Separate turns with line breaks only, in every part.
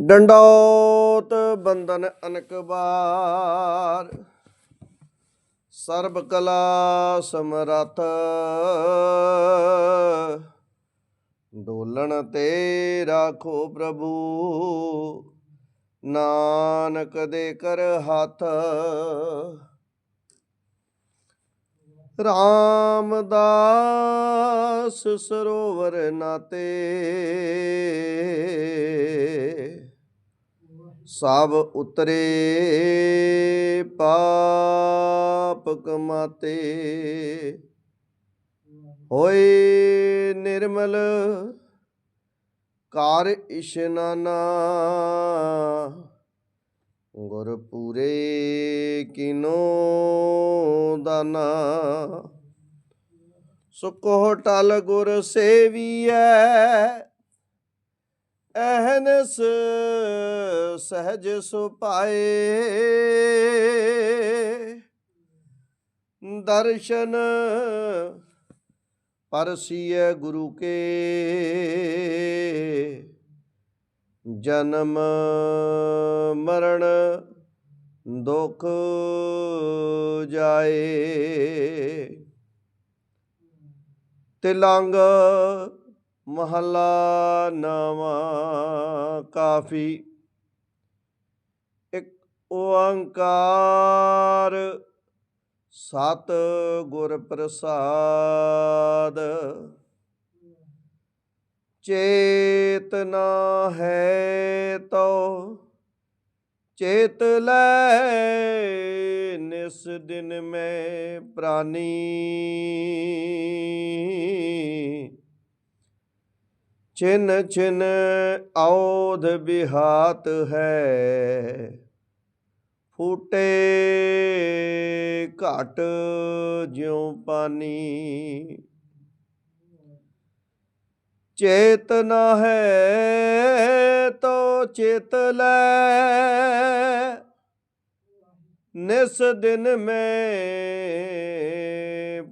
ਡੰਡੋਤ ਬੰਦਨ ਅਨਕਬਾਰ ਸਰਬ ਕਲਾ ਸਮਰੱਥ। ਡੋਲਣ ਤੇ ਰਾਖੋ ਪ੍ਰਭੂ ਨਾਨਕ ਦੇ ਕਰ ਹੱਥ। ਰਾਮਦਾਸ ਸਰੋਵਰ ਨਾਤੇ। ਸਭ ਉਤਰੇ ਪਾਪ ਕਮਾਤੇ। ਹੋਏ ਨਿਰਮਲ ਕਰ ਇਸ਼ਨਾਨਾ। ਗੁਰ ਪੂਰੇ ਕਿਨੋ ਦਾਨਾ। ਸੁਕੋ ਟਲ ਗੁਰ ਸੇਵੀਐ, ਅਹਨਸ ਸਹਜ ਸੁਪਾਏ ਦਰਸ਼ਨ ਪਰਸੀਏ ਗੁਰੂ ਕੇ। ਜਨਮ ਮਰਨ ਦੁਖ ਜਾਏ। ਤਿਲੰਗ ਮਹੱਲਾ ਨਵਾਂ ਕਾਫੀ। ਇੱਕ ਓੰਕਾਰ ਸਤ ਗੁਰ ਪ੍ਰਸਾਦ। ਚੇਤਨਾ ਹੈ ਤੋ, ਚੇਤ ਲੈ ਨਿਸ ਦਿਨ ਮੈਂ ਪ੍ਰਾਨੀ। ਚਿਨ ਚਿਨ ਔਧ ਬਿਹਾਤ ਹੈ, ਫੂਟੇ ਘਟ ਜਿਉ ਪਾਨੀ। ਚੇਤਨਾ ਹੈ ਤੋ ਚੇਤ ਲੈ ਨਿਸ ਦਿਨ ਮੈਂ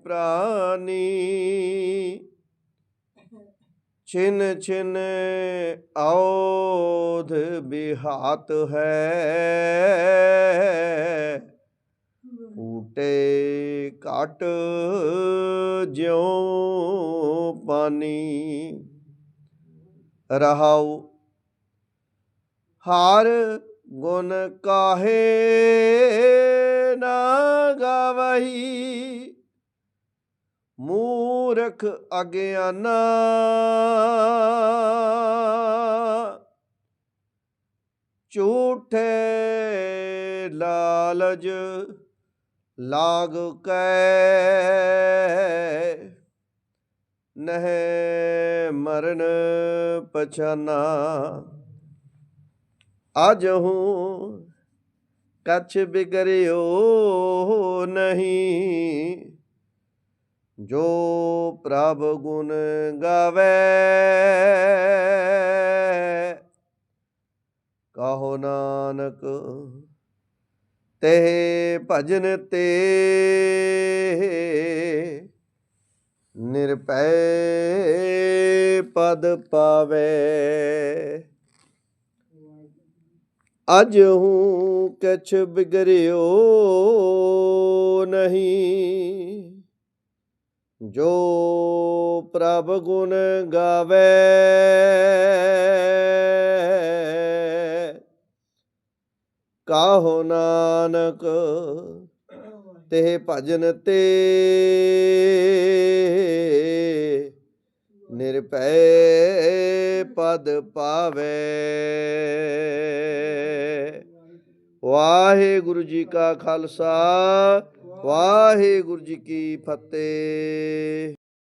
ਪ੍ਰਾਨੀ ਛਿਨ ਛਿਨ ਔਧ ਬਿਹਾਤ ਹੈ ਫੂਟੇ ਘਟ ਜਿਉ ਪਾਨੀ ਰਹਾਉ। ਹਰ ਗੁਣ ਕਾਹੇ ਨਾ ਗਾਵਹੀ। ਮੂਰਖ ਅਗਿਆਨਾ। ਝੂਠੇ ਲਾਲਜ ਲਾਗ ਕੈ। ਨਹਿ ਮਰਨ ਪਛਾਨਾ। ਅਜ ਹੂੰ ਕਛ ਬਿਗਰਿਓ ਨਹੀਂ। ਜੋ ਪ੍ਰਭ ਗੁਣ ਗਾਵੇ, ਕਹੋ ਨਾਨਕ ਤੇ ਭਜਨ ਤੇ ਨਿਰਪੈ ਪਦ ਪਾਵੇ। ਅਜ ਹੂੰ ਕਛ ਬਿਗਰਿਓ ਨਹੀਂ। ਜੋ ਪ੍ਰਭ ਗੁਣ ਗਾਵੇ। ਕਾਹੋ ਨਾਨਕ ਤੇ ਭਜਨ ਤੇ ਨਿਰਪੈ ਪਦ ਪਾਵੇ। ਵਾਹਿਗੁਰੂ ਜੀ ਕਾ ਖਾਲਸਾ ਵਾਹਿਗੁਰੂ ਜੀ ਕੀ ਫਤਿਹ।